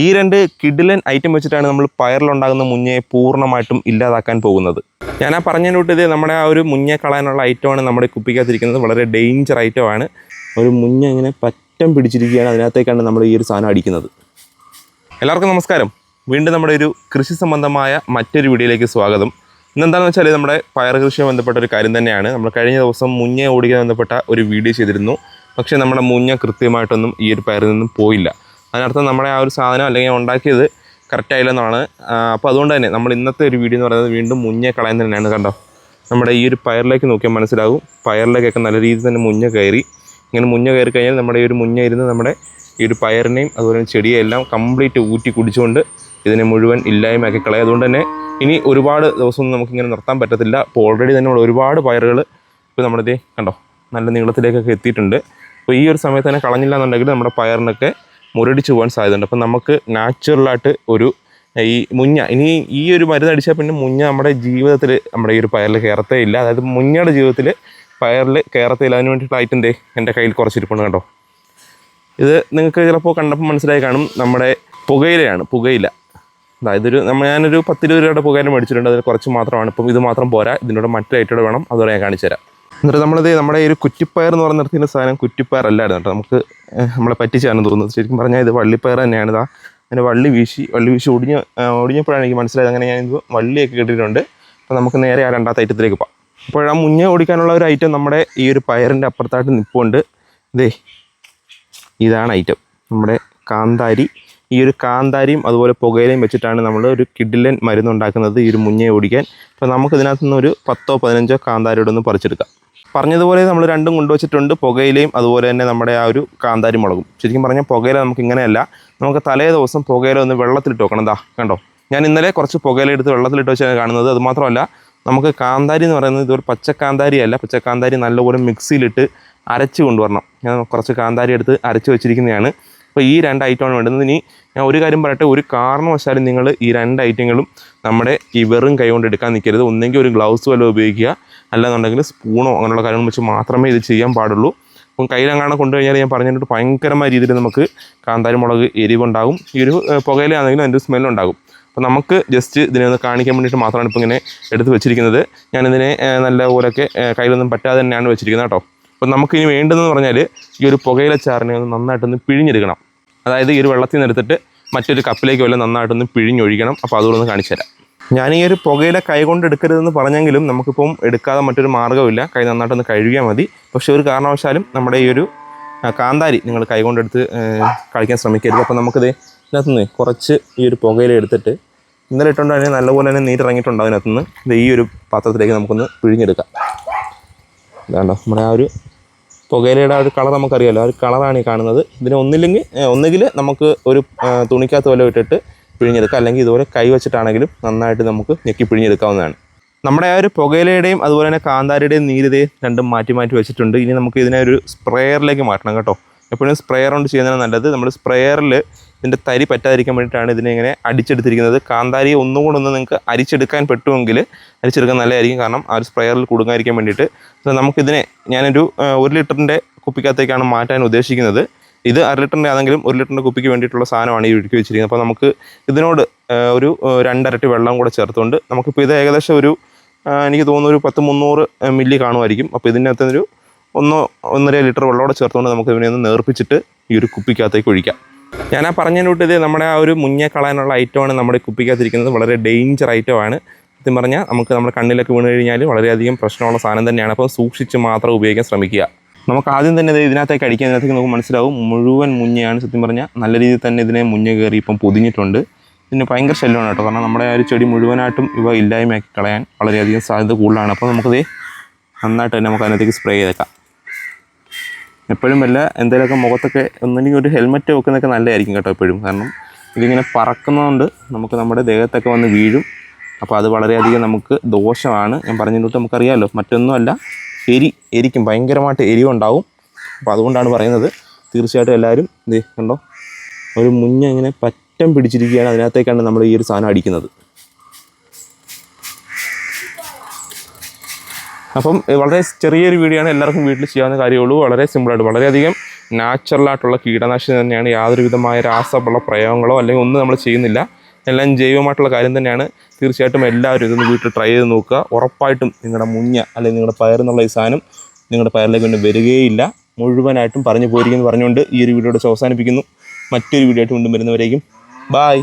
ഈ രണ്ട് കിഡിലൻ ഐറ്റം വെച്ചിട്ടാണ് നമ്മൾ പയറിലുണ്ടാകുന്ന മുഞ്ഞയെ പൂർണമായിട്ടും ഇല്ലാതാക്കാൻ പോകുന്നത്. ഞാൻ ആ പറഞ്ഞതിനോട്ട് ഇത് നമ്മുടെ ആ ഒരു മുഞ്ഞ കളയാനുള്ള ഐറ്റമാണ് നമ്മുടെ കുപ്പിക്കകത്തിരിക്കുന്നത്. വളരെ ഡേഞ്ചർ ഐറ്റമാണ് ഒരു മുഞ്ഞ ഇങ്ങനെ പറ്റം പിടിച്ചിരിക്കുകയാണ് അതിനകത്തേക്കാണ് നമ്മൾ ഈ ഒരു സാധനം അടിക്കുന്നത്. എല്ലാവർക്കും നമസ്കാരം. വീണ്ടും നമ്മുടെ ഒരു കൃഷി സംബന്ധമായ മറ്റൊരു വീഡിയോയിലേക്ക് സ്വാഗതം. ഇന്നെന്താണെന്ന് വെച്ചാൽ നമ്മുടെ പയർ കൃഷിയുമായി ബന്ധപ്പെട്ട ഒരു കാര്യം തന്നെയാണ്. നമ്മൾ കഴിഞ്ഞ ദിവസം മുഞ്ഞ ഓടിക്കാൻ ബന്ധപ്പെട്ട ഒരു വീഡിയോ ചെയ്തിരുന്നു. പക്ഷേ നമ്മുടെ മുഞ്ഞ കൃത്യമായിട്ടൊന്നും ഈ ഒരു പയറിൽ നിന്നും പോയില്ല. അതിനർത്ഥം നമ്മളെ ആ ഒരു സാധനം അല്ലെങ്കിൽ ഉണ്ടാക്കിയത് കറക്റ്റ് ആയില്ലെന്നാണ്. അപ്പോൾ അതുകൊണ്ട് തന്നെ നമ്മൾ ഇന്നത്തെ ഒരു വീഡിയോ എന്ന് പറയുന്നത് വീണ്ടും മുഞ്ഞ കളയാൻ തന്നെയാണ് കണ്ടോ? നമ്മുടെ ഈ ഒരു പയറിലേക്ക് നോക്കിയാൽ മനസ്സിലാവും പയറിലേക്കൊക്കെ നല്ല രീതിയിൽ തന്നെ മുഞ്ഞ കയറി. ഇങ്ങനെ മുഞ്ഞ കയറി കഴിഞ്ഞാൽ നമ്മുടെ ഈ ഒരു മുഞ്ഞ ഇരുന്ന് നമ്മുടെ ഈ ഒരു പയറിനെയും അതുപോലെ ചെടിയെല്ലാം കംപ്ലീറ്റ് ഊറ്റി കുടിച്ചുകൊണ്ട് ഇതിനെ മുഴുവൻ ഇല്ലായ്മയാക്കി കളയും. അതുകൊണ്ട് തന്നെ ഇനി ഒരുപാട് ദിവസമൊന്നും നമുക്കിങ്ങനെ നിർത്താൻ പറ്റത്തില്ല. അപ്പോൾ ഓൾറെഡി തന്നെ നമ്മൾ ഒരുപാട് പയറുകൾ ഇപ്പോൾ നമ്മുടെ ഇതേ കണ്ടോ? നല്ല നീളത്തിലേക്കൊക്കെ എത്തിയിട്ടുണ്ട്. അപ്പോൾ ഈ ഒരു സമയത്ത് തന്നെ കളഞ്ഞില്ല എന്നുണ്ടെങ്കിൽ നമ്മുടെ പയറിനൊക്കെ മുരടിച്ച് പോകാൻ സാധ്യതയുണ്ട്. അപ്പം നമുക്ക് നാച്ചുറലായിട്ട് ഒരു ഈ മുഞ്ഞ ഇനി ഈ ഒരു മരുന്ന് അടിച്ചാൽ പിന്നെ മുഞ്ഞ നമ്മുടെ ജീവിതത്തിൽ നമ്മുടെ ഈ ഒരു പയറിൽ കയറത്തേ ഇല്ല. അതായത് മുഞ്ഞയുടെ ജീവിതത്തിൽ പയറിൽ കയറത്തേ ഇല്ല അതിന് വേണ്ടിയിട്ട് ഐറ്റം എന്റെ കയ്യിൽ കുറച്ചിരിപ്പുണ്ട് കണ്ടോ? ഇത് നിങ്ങൾക്ക് ചിലപ്പോൾ കണ്ടപ്പോൾ മനസ്സിലായി കാണും. നമ്മുടെ പുകയിലയാണ് പുകയില. ഒരു നമ്മൾ ഞാനൊരു പത്തിരുപത് രൂപയുടെ പുകയില മേടിച്ചിട്ടുണ്ട്. അതിൽ കുറച്ച് മാത്രമാണ്. ഇപ്പം ഇത് മാത്രം പോരാ. ഇതിനോട് മറ്റൊരു ഐറ്റോടെ വേണം. അതോടെ ഞാൻ കാണിച്ചു തരാം എന്നിട്ട് നമ്മളിത് നമ്മുടെ ഒരു കുറ്റിപ്പയർ എന്ന് പറഞ്ഞ നിർത്തിയ സാധനം കുറ്റിപ്പയർ അല്ലായിരുന്നു കേട്ടോ. നമുക്ക് നമ്മളെ പറ്റിച്ചാണ് തോന്നുന്നത്. ശരിക്കും പറഞ്ഞാൽ ഇത് വള്ളിപ്പയർ തന്നെയാണ് ഇതാ. അങ്ങനെ വള്ളി വീശി വള്ളി വീശി ഒടിഞ്ഞ് ഒടിഞ്ഞപ്പോഴാണ് എനിക്ക് മനസ്സിലായത് അങ്ങനെ ഞാൻ ഇത് വള്ളിയൊക്കെ കിട്ടിയിട്ടുണ്ട് അപ്പോൾ നമുക്ക് നേരെ ആ രണ്ടാമത്തെ ഐറ്റത്തിലേക്ക് പോകാം. അപ്പോൾ ആ മുന്നേ ഓടിക്കാനുള്ള ഒരു ഐറ്റം നമ്മുടെ ഈ ഒരു പയറിന്റെ അപ്പുറത്തായിട്ട് നിൽപ്പുണ്ട് ഇതേ ഇതാണ് ഐറ്റം. നമ്മുടെ കാന്താരി. ഈ ഒരു കാന്താരിയും അതുപോലെ പുകയിലയും വെച്ചിട്ടാണ് നമ്മൾ ഒരു കിഡിലൻ മരുന്നുണ്ടാക്കുന്നത് ഈ ഒരു മുഞ്ഞയെ ഓടിക്കാൻ. അപ്പോൾ നമുക്ക് ഇതിനകത്ത് നിന്ന് ഒരു പത്തോ പതിനഞ്ചോ കാന്താരിയോടൊന്ന് പറിച്ചെടുക്കാം. പറഞ്ഞതുപോലെ നമ്മൾ രണ്ടും കൊണ്ടുവച്ചിട്ടുണ്ട്. പുകയിലയും അതുപോലെ തന്നെ നമ്മുടെ ആ ഒരു കാന്താരി മുളകും. ശരിക്കും പറഞ്ഞാൽ പുകയില നമുക്ക് ഇങ്ങനെയല്ല. നമുക്ക് തലേ ദിവസം പുകയില ഒന്ന് വെള്ളത്തിലിട്ട് വെക്കണം. എന്താ കണ്ടോ? ഞാൻ ഇന്നലെ കുറച്ച് പുകയില എടുത്ത് വെള്ളത്തിലിട്ട് വെച്ചാണ് കാണുന്നത്. അത് മാത്രമല്ല നമുക്ക് കാന്താരി എന്ന് പറയുന്നത് ഇതൊരു പച്ചക്കാന്താരി അല്ല. പച്ചക്കാന്താരി നല്ലപോലെ മിക്സിയിലിട്ട് അരച്ച് കൊണ്ടുവരണം. ഞാൻ കുറച്ച് കാന്താരി എടുത്ത് അരച്ച് വെച്ചിരിക്കുന്നതാണ്. അപ്പോൾ ഈ രണ്ട് ഐറ്റമാണ് വേണ്ടുന്നത് ഇനി ഞാൻ ഒരു കാര്യം പറയട്ടെ. ഒരു കാരണവശാലും നിങ്ങൾ ഈ രണ്ട് ഐറ്റങ്ങളും നമ്മുടെ ഈ വെറും കൈ കൊണ്ട് എടുക്കാൻ നിൽക്കരുത്. ഒന്നെങ്കിൽ ഒരു ഗ്ലൗസ് വല്ലതും ഉപയോഗിക്കുക. അല്ലാന്നുണ്ടെങ്കിൽ സ്പൂണോ അങ്ങനെയുള്ള കാര്യങ്ങൾ വെച്ച് മാത്രമേ ഇത് ചെയ്യാൻ പാടുള്ളൂ. അപ്പം കൊണ്ടു കൊണ്ടുകഴിഞ്ഞാൽ ഞാൻ പറഞ്ഞിട്ട് ഭയങ്കരമായ രീതിയിൽ നമുക്ക് കാന്താരി മുളക് എരിവുണ്ടാകും. ഈ ഒരു പുകയിലാണെങ്കിലും അതിന്റെ സ്മെല്ലുണ്ടാകും അപ്പോൾ നമുക്ക് ജസ്റ്റ് ഇതിനെ ഒന്ന് കാണിക്കാൻ വേണ്ടിയിട്ട് മാത്രമാണ് ഇപ്പോൾ ഇങ്ങനെ എടുത്ത് വെച്ചിരിക്കുന്നത്. ഞാനിതിനെ ഏഹ്, നല്ല പോലൊക്കെ ഏഹ്, കയ്യിലൊന്നും പറ്റാതെ തന്നെയാണ് വെച്ചിരിക്കുന്നത് കേട്ടോ. അപ്പോൾ നമുക്കിനി വേണ്ടതെന്ന് പറഞ്ഞാൽ ഈ ഒരു പുകയില ചാറിനെ ഒന്ന് നന്നായിട്ടൊന്ന് പിഴിഞ്ഞെടുക്കണം. അതായത് ഈ ഒരു വെള്ളത്തിൽ നിന്ന് എടുത്തിട്ട് മറ്റൊരു കപ്പിലേക്ക് വല്ല നന്നായിട്ടൊന്ന് പിഴിഞ്ഞൊഴിക്കണം. അപ്പോൾ അതുകൊണ്ട് ഒന്ന് കാണിച്ചു തരാം. ഞാൻ ഈ ഒരു പുകയില കൈ കൊണ്ട് എടുക്കരുതെന്ന് പറഞ്ഞെങ്കിലും നമുക്കിപ്പം എടുക്കാതെ മറ്റൊരു മാർഗമില്ല കൈ നന്നായിട്ടൊന്ന് കഴുകിയാൽ മതി. പക്ഷേ ഒരു കാരണവശാലും നമ്മുടെ ഈ ഒരു കാന്താരി നിങ്ങൾ കൈ കൊണ്ടെടുത്ത് കളിക്കാൻ ശ്രമിക്കരുത്. അപ്പോൾ നമുക്കിത് ഇതിനകത്തുനിന്ന് കുറച്ച് ഈ ഒരു പുകയില എടുത്തിട്ട് ഇന്നലെ ഇട്ടുകൊണ്ട് നല്ലപോലെ തന്നെ നീരിറങ്ങിയിട്ടുണ്ട് അതിനകത്തുനിന്ന്. ഇത് ഈ ഒരു പാത്രത്തിലേക്ക് നമുക്കൊന്ന് പിഴിഞ്ഞെടുക്കാം. ഇതാണ്ടോ നമ്മുടെ ആ ഒരു പുകയിലയുടെ ആ ഒരു കളർ നമുക്കറിയാമല്ലോ ആ ഒരു കളറാണ് ഈ കാണുന്നത്. ഇതിന് ഒന്നില്ലെങ്കിൽ ഒന്നുകിൽ നമുക്ക് ഒരു തുണിക്കകത്ത് വല്ലതും ഇട്ടിട്ട് പിഴിഞ്ഞെടുക്കാം. അല്ലെങ്കിൽ ഇതുപോലെ കൈ വെച്ചിട്ടാണെങ്കിലും നന്നായിട്ട് നമുക്ക് ഞെക്കി പിഴിഞ്ഞെടുക്കാവുന്നതാണ്. നമ്മുടെ ആ ഒരു പുകയിലയുടെയും അതുപോലെ തന്നെ കാന്താരിയുടെയും നീരിതയും രണ്ടും മാറ്റി മാറ്റി വെച്ചിട്ടുണ്ട്. ഇനി നമുക്ക് ഇതിനെ ഒരു സ്പ്രെയറിലേക്ക് മാറ്റണം കേട്ടോ. എപ്പോഴും സ്പ്രെയർ കൊണ്ട് ചെയ്യുന്നതാണ് നല്ലത്. നമ്മൾ സ്പ്രെയറിൽ ഇതിന്റെ തരി പറ്റാതിരിക്കാൻ വേണ്ടിയിട്ടാണ് ഇതിനെ ഇങ്ങനെ അടിച്ചെടുത്തിരിക്കുന്നത്. കാന്താരിയെ ഒന്നും കൂടെ ഒന്ന് നിങ്ങൾക്ക് അരിച്ചെടുക്കാൻ പറ്റുമെങ്കിൽ അരിച്ചെടുക്കാൻ നല്ലതായിരിക്കും. കാരണം ആ ഒരു സ്പ്രെയറിൽ കുടുങ്ങാതിരിക്കാൻ വേണ്ടിയിട്ട്. അപ്പോൾ നമുക്കിതിനെ ഞാനൊരു ഒരു ലിറ്ററിന്റെ കുപ്പിക്കകത്തേക്കാണ് മാറ്റാൻ ഉദ്ദേശിക്കുന്നത്. ഇത് അര ലിറ്ററിന്റെ ആണെങ്കിലും ഒരു ലിറ്ററിന്റെ കുപ്പിക്ക് വേണ്ടിയിട്ടുള്ള സാധനമാണ് ഈ ഒഴുക്കി വെച്ചിരിക്കുന്നത്. അപ്പോൾ നമുക്ക് ഇതിനോട് ഒരു രണ്ടരട്ടി വെള്ളം കൂടെ ചേർത്തുകൊണ്ട് നമുക്കിപ്പോൾ ഇത് ഏകദേശം ഒരു എനിക്ക് തോന്നുന്നു ഒരു പത്ത് മുന്നൂറ് മില്ലി കാണുമായിരിക്കും. അപ്പോൾ ഇതിനകത്ത് ഒരു ഒന്നോ ഒന്നര ലിറ്റർ വെള്ളമോടെ ചേർത്തുകൊണ്ട് നമുക്ക് ഇതിനെ ഒന്ന് നേർപ്പിച്ചിട്ട് ഈ ഒരു കുപ്പിക്കകത്തേക്ക് ഒഴിക്കാം. ഞാൻ ആ പറഞ്ഞതിനോട്ട് ഇത് നമ്മുടെ ആ ഒരു മുഞ്ഞെ കളയാനുള്ള ഐറ്റമാണ് നമ്മുടെ കുപ്പിക്കകത്തിരിക്കുന്നത്. വളരെ ഡേഞ്ചർ ഐറ്റമാണ് സത്യം പറഞ്ഞാൽ നമുക്ക് നമ്മുടെ കണ്ണിലൊക്കെ വീണ് കഴിഞ്ഞാൽ വളരെയധികം പ്രശ്നമുള്ള സാധനം തന്നെയാണ്. അപ്പോൾ സൂക്ഷിച്ച് മാത്രം ഉപയോഗിക്കാൻ ശ്രമിക്കുക. നമുക്ക് ആദ്യം തന്നെ ഇത് ഇതിനകത്തേക്ക് അടിക്കാൻ ഇതിനകത്തേക്ക് നമുക്ക് മനസ്സിലാവും മുഴുവൻ മുഞ്ഞയാണ്. സത്യം പറഞ്ഞാൽ നല്ല രീതിയിൽ തന്നെ ഇതിനെ മുഞ്ഞ കയറി ഇപ്പം പൊതിഞ്ഞിട്ടുണ്ട്. ഇതിന് ഭയങ്കര ശല്യമാണ് കേട്ടോ. കാരണം നമ്മുടെ ആ ഒരു ചെടി മുഴുവനായിട്ടും ഇവ ഇല്ലായ്മയാക്കി കളയാൻ വളരെയധികം സാധ്യത കൂടുതലാണ്. അപ്പോൾ നമുക്കത് നന്നായിട്ട് തന്നെ നമുക്ക് അതിനകത്തേക്ക് സ്പ്രേ ചെയ്തേക്കാം. എപ്പോഴും വല്ല എന്തെങ്കിലുമൊക്കെ മുഖത്തൊക്കെ ഒന്നെങ്കിൽ ഒരു ഹെൽമെറ്റ് വെക്കുന്നതൊക്കെ നല്ലതായിരിക്കും കേട്ടോ എപ്പോഴും. കാരണം ഇതിങ്ങനെ പറക്കുന്നതുകൊണ്ട് നമുക്ക് നമ്മുടെ ദേഹത്തൊക്കെ വന്ന് വീഴും. അപ്പോൾ അത് വളരെയധികം നമുക്ക് ദോഷമാണ്. ഞാൻ പറഞ്ഞിട്ട് നമുക്കറിയാമല്ലോ മറ്റൊന്നുമല്ല എരി എരിക്കും. ഭയങ്കരമായിട്ട് എരിവുണ്ടാവും. അപ്പോൾ അതുകൊണ്ടാണ് പറയുന്നത്. തീർച്ചയായിട്ടും എല്ലാവരും ഇത് കണ്ടോ ഒരു മുഞ്ഞ ഇങ്ങനെ പറ്റം പിടിച്ചിരിക്കുകയാണ്. അതിനകത്തേക്കാണ് നമ്മൾ ഈ ഒരു സാധനം അടിക്കുന്നത്. അപ്പം വളരെ ചെറിയൊരു വീഡിയോ ആണ്. എല്ലാവർക്കും വീട്ടിൽ ചെയ്യാവുന്ന കാര്യമുള്ളൂ. വളരെ സിമ്പിളായിട്ട് വളരെയധികം നാച്ചുറലായിട്ടുള്ള കീടനാശിനി തന്നെയാണ്. യാതൊരുവിധമായ രാസവള പ്രയോഗങ്ങളോ അല്ലെങ്കിൽ ഒന്നും നമ്മൾ ചെയ്യുന്നില്ല. എല്ലാം ജൈവമായിട്ടുള്ള കാര്യം തന്നെയാണ്. തീർച്ചയായിട്ടും എല്ലാവരും ഇതൊന്ന് വീട്ടിൽ ട്രൈ ചെയ്ത് നോക്കുക. ഉറപ്പായിട്ടും നിങ്ങളുടെ മുഞ്ഞ അല്ലെങ്കിൽ നിങ്ങളുടെ പയറെന്നുള്ള ഈ സാധനം നിങ്ങളുടെ പയറിലേക്ക് പിന്നെ വരികയില്ല. മുഴുവനായിട്ടും പറഞ്ഞു പോയിരിക്കുന്നു പറഞ്ഞുകൊണ്ട് ഈ ഒരു വീഡിയോയുടെ അവസാനിപ്പിക്കുന്നു. മറ്റൊരു വീഡിയോ ആയിട്ട് വീണ്ടും വരുന്നവരേക്കും. ബായ്